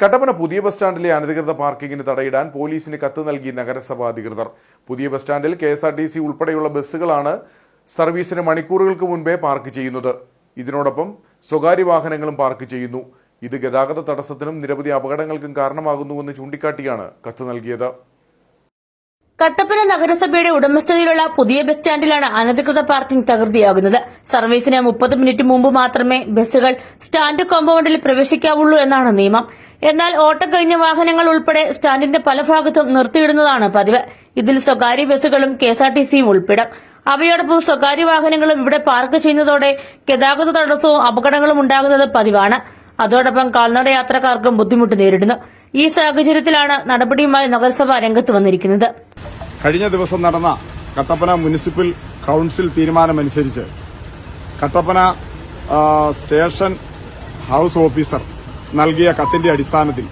കട്ടപ്പന പുതിയ ബസ് സ്റ്റാൻഡിലെ അനധികൃത പാർക്കിങ്ങിന് തടയിടാൻ പോലീസിന് കത്ത് നൽകി നഗരസഭാ അധികൃതർ. പുതിയ ബസ് സ്റ്റാൻഡിൽ K S R T C ഉൾപ്പെടെയുള്ള ബസ്സുകളാണ് സർവീസിന് മണിക്കൂറുകൾക്ക് മുൻപേ പാർക്ക് ചെയ്യുന്നത്. ഇതിനോടൊപ്പം സ്വകാര്യ വാഹനങ്ങളും പാർക്ക് ചെയ്യുന്നു. ഇത് ഗതാഗത തടസ്സത്തിനും നിരവധി അപകടങ്ങൾക്കും കാരണമാകുന്നുവെന്ന് ചൂണ്ടിക്കാട്ടിയാണ് കത്ത് നൽകിയത്. കട്ടപ്പന നഗരസഭയുടെ ഉടമസ്ഥതയിലുള്ള പുതിയ ബസ് സ്റ്റാൻഡിലാണ് അനധികൃത പാർക്കിംഗ് തകൃതിയാകുന്നത്. സർവീസിന് മുപ്പത് മിനിറ്റ് മുമ്പ് മാത്രമേ ബസ്സുകൾ സ്റ്റാൻഡ് കോമ്പൗണ്ടിൽ പ്രവേശിക്കാവുള്ളൂ എന്നാണ് നിയമം. എന്നാൽ ഓട്ടം കഴിഞ്ഞ വാഹനങ്ങൾ ഉൾപ്പെടെ സ്റ്റാൻഡിന്റെ പല ഭാഗത്തും നിർത്തിയിടുന്നതാണ് പതിവ്. ഇതിൽ സ്വകാര്യ ബസ്സുകളും കെഎസ്ആർടിസിയും ഉൾപ്പെടും. അവയോടൊപ്പം സ്വകാര്യ വാഹനങ്ങളും ഇവിടെ പാർക്ക് ചെയ്യുന്നതോടെ ഗതാഗത തടസ്സവും അപകടങ്ങളും ഉണ്ടാകുന്നത് പതിവാണ്. അതോടൊപ്പം കാൽനട യാത്രക്കാർക്കും ബുദ്ധിമുട്ട് നേരിടുന്നു. ഈ സാഹചര്യത്തിലാണ് നടപടിയുമായി നഗരസഭ രംഗത്ത് വന്നിരിക്കുന്നത്. കഴിഞ്ഞ ദിവസം നടന്ന കട്ടപ്പന മുനിസിപ്പൽ കൌൺസിൽ തീരുമാനമനുസരിച്ച് കട്ടപ്പന സ്റ്റേഷൻ ഹൌസ് ഓഫീസർ നൽകിയ കത്തിന്റെ അടിസ്ഥാനത്തിൽ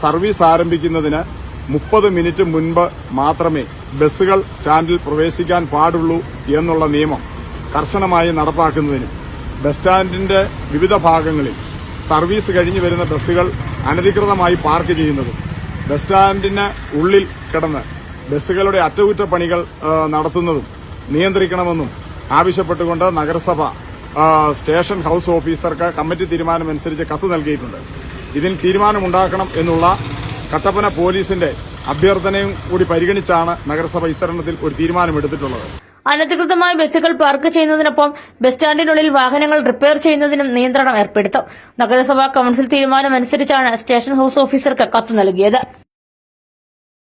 സർവീസ് ആരംഭിക്കുന്നതിന് മുപ്പത് മിനിറ്റ് മുൻപ് മാത്രമേ ബസ്സുകൾ സ്റ്റാൻഡിൽ പ്രവേശിക്കാൻ പാടുള്ളൂ എന്നുള്ള നിയമം കർശനമായി നടപ്പാക്കുന്നതിനും ബസ് സ്റ്റാൻഡിന്റെ വിവിധ ഭാഗങ്ങളിൽ സർവീസ് കഴിഞ്ഞു വരുന്ന ബസ്സുകൾ അനധികൃതമായി പാർക്ക് ചെയ്യുന്നതും ബസ് സ്റ്റാൻഡിന് ഉള്ളിൽ കിടന്ന് ബസ്സുകളുടെ അറ്റകുറ്റപ്പണികൾ നടത്തുന്നതും നിയന്ത്രിക്കണമെന്നും ആവശ്യപ്പെട്ടുകൊണ്ട് നഗരസഭ സ്റ്റേഷൻ ഹൌസ് ഓഫീസർക്ക് കമ്മിറ്റി തീരുമാനമനുസരിച്ച് കത്ത് നൽകിയിട്ടുണ്ട്. ഇതിൽ തീരുമാനമുണ്ടാക്കണം എന്നുള്ള കട്ടപ്പന പോലീസിന്റെ അഭ്യർത്ഥനയും കൂടി പരിഗണിച്ചാണ് നഗരസഭ ഇത്തരണത്തിൽ ഒരു തീരുമാനമെടുത്തിട്ടുള്ളത്. അനധികൃതമായി ബസ്സുകൾ പാർക്ക് ചെയ്യുന്നതിനൊപ്പം ബസ് സ്റ്റാൻഡിനുള്ളിൽ വാഹനങ്ങൾ റിപ്പയർ ചെയ്യുന്നതിനും നിയന്ത്രണം ഏർപ്പെടുത്തും. നഗരസഭാ കൌൺസിൽ തീരുമാനമനുസരിച്ചാണ് സ്റ്റേഷൻ ഹൌസ് ഓഫീസർക്ക് കത്ത് നൽകിയത്.